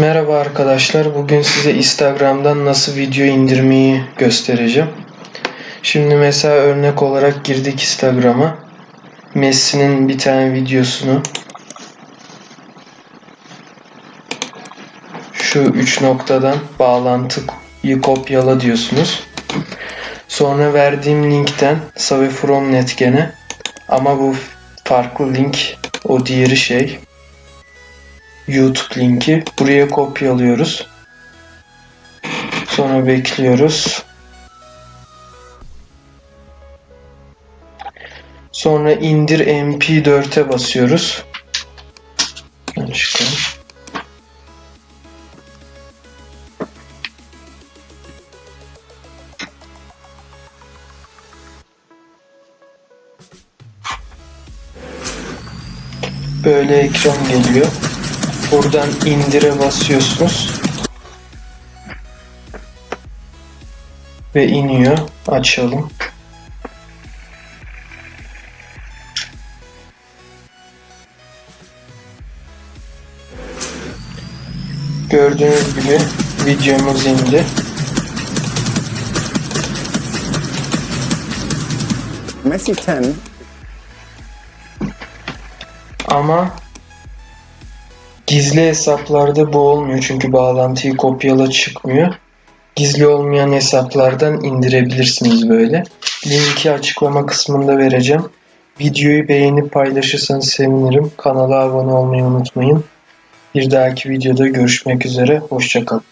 Merhaba arkadaşlar. Bugün size Instagram'dan nasıl video indirmeyi göstereceğim. Şimdi mesela örnek olarak girdik Instagram'a. Messi'nin bir tane videosunu şu üç noktadan bağlantıyı kopyala diyorsunuz. Sonra verdiğim linkten Save From Net gene ama bu farklı link o diğeri şey YouTube linki buraya kopyalıyoruz. Sonra bekliyoruz. Sonra indir mp4'e basıyoruz. Çıkayım. Böyle ekran geliyor. Buradan indire basıyorsunuz. Ve iniyor. Açalım. Gördüğünüz gibi videomuz indi. Messi 10 Ama gizli hesaplarda bu olmuyor çünkü bağlantıyı kopyala çıkmıyor. Gizli olmayan hesaplardan indirebilirsiniz böyle. Linki açıklama kısmında vereceğim. Videoyu beğenip paylaşırsanız sevinirim. Kanala abone olmayı unutmayın. Bir dahaki videoda görüşmek üzere. Hoşçakalın.